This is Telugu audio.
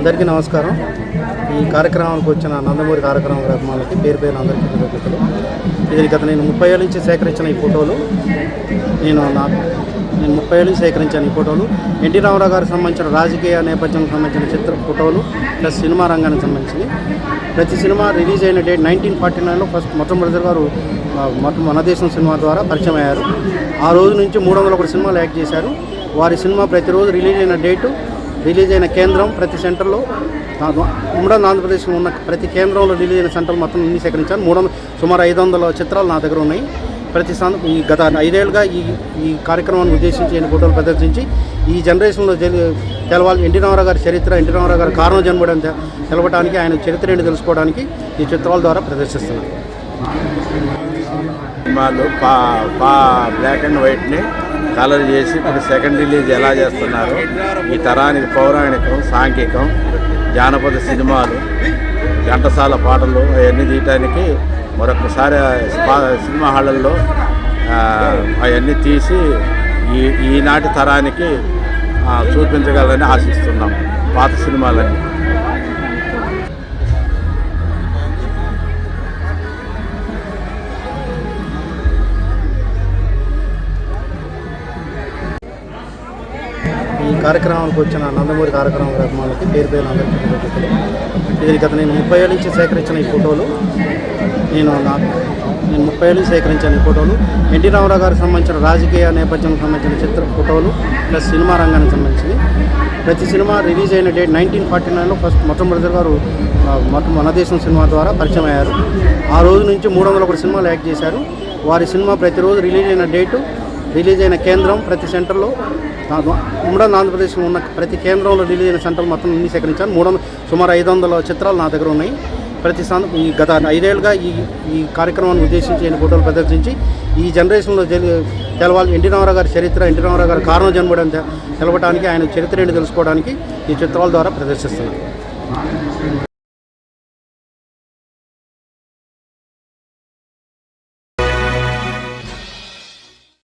అందరికీ నమస్కారం. ఈ కార్యక్రమానికి వచ్చిన నందమూరి కార్యక్రమం గ్రామాలకి పేరు పేరు అందరికీ కృతజ్ఞతలు. ఇది గత నేను ముప్పై ఏళ్ళ నుంచి సేకరించిన ఈ ఫోటోలు. నేను నా నేను ముప్పై ఏళ్ళు నుంచి సేకరించాను ఈ ఫోటోలు. ఎన్టీ రామారావు గారికి సంబంధించిన రాజకీయ నేపథ్యానికి సంబంధించిన చిత్ర ఫోటోలు ప్లస్ సినిమా రంగానికి సంబంధించి ప్రతి సినిమా రిలీజ్ అయిన డేట్ నైన్టీన్ ఫార్టీ నైన్లో ఫస్ట్ మొట్టమొదటి గారు ఆ, మన దేశం సినిమా ద్వారా పరిచయం అయ్యారు. ఆ రోజు నుంచి మూడు వందల ఒకటి సినిమాలు యాక్ట్ చేశారు. వారి సినిమా ప్రతిరోజు రిలీజ్ అయిన డేటు రిలీజ్ అయిన కేంద్రం ప్రతి సెంటర్లో నా- ఉమ్మడి ఆంధ్రప్రదేశ్లో ఉన్న ప్రతి కేంద్రంలో రిలీజ్ అయిన సెంటర్లు మొత్తం అన్ని సేకరించాను మూడు సుమారు ఐదు వందల చిత్రాలు నా దగ్గర ఉన్నాయి. ప్రతి సం ఈ గత ఐదేళ్ళుగా ఈ ఈ కార్యక్రమాన్ని ఉద్దేశించి ఈ ఫోటోలు ప్రదర్శించి ఈ జనరేషన్లో తెలవాలి ఎన్టీ రామారావు గారి చరిత్ర ఎన్టీ రామారావు గారి కారణం జన్మడం తెలవడానికి ఆయన చరిత్ర ఏంటి తెలుసుకోవడానికి ఈ చిత్రాల ద్వారా ప్రదర్శిస్తున్నాను సినిమాలు పా పా బ్లాక్ అండ్ వైట్ని కలర్ చేసి ఇప్పుడు సెకండ్ రిలీజ్ ఎలా చేస్తున్నారు? ఈ తరానికి పౌరాణికం సాంఘికం జానపద సినిమాలు ఘంటసాల పాటలు అవన్నీ తీయటానికి మరొకసారి సినిమా హాళ్ళల్లో అవన్నీ తీసి ఈ ఈనాటి తరానికి చూపించగలని ఆశిస్తున్నాం. పాత సినిమాలన్నీ. కార్యక్రమానికి వచ్చిన నందమూరి కార్యక్రమం గ్రామాలకి పేరు పేరు అందరికీ ఇది గత నేను ముప్పై ఏళ్ళ నుంచి సేకరించిన ఈ ఫోటోలు. నేను నా నేను ముప్పై ఏళ్ళు నుంచి సేకరించాను ఈ ఫోటోలు. ఎన్టీ రామారావు గారికి సంబంధించిన రాజకీయ నేపథ్యానికి సంబంధించిన చిత్ర ఫోటోలు ప్లస్ సినిమా రంగానికి సంబంధించినవి. ప్రతి సినిమా రిలీజ్ అయిన డేట్ నైన్టీన్ ఫార్టీ నైన్లో ఫస్ట్ మొట్టమొదటి గారు మొట్ట మన దేశం సినిమా ద్వారా పరిచయం అయ్యారు. ఆ రోజు నుంచి మూడు వందల ఒకటి సినిమాలు యాక్ట్ చేశారు. వారి సినిమా ప్రతిరోజు రిలీజ్ అయిన డేటు రిలీజ్ అయిన కేంద్రం ప్రతి సెంటర్లో నా- ఉమ్మడి ఆంధ్రప్రదేశ్లో ఉన్న ప్రతి కేంద్రంలో రిలీజ్ అయిన సెంటర్లు మొత్తం అన్ని సేకరించాను మూడు సుమారు ఐదు వందల చిత్రాలు నా దగ్గర ఉన్నాయి. ప్రతి సం ఈ గత ఐదేళ్ళుగా ఈ ఈ కార్యక్రమాన్ని ఉద్దేశించి ఈ ఫోటోలు ప్రదర్శించి ఈ జనరేషన్లో తెలవాలి ఎన్టీ రామారావు గారి చరిత్ర ఎన్టీ రామారావు గారి కారణం జన్మడం తెలవడానికి ఆయన చరిత్ర ఏంటి తెలుసుకోవడానికి ఈ చిత్రాల ద్వారా ప్రదర్శిస్తున్నాను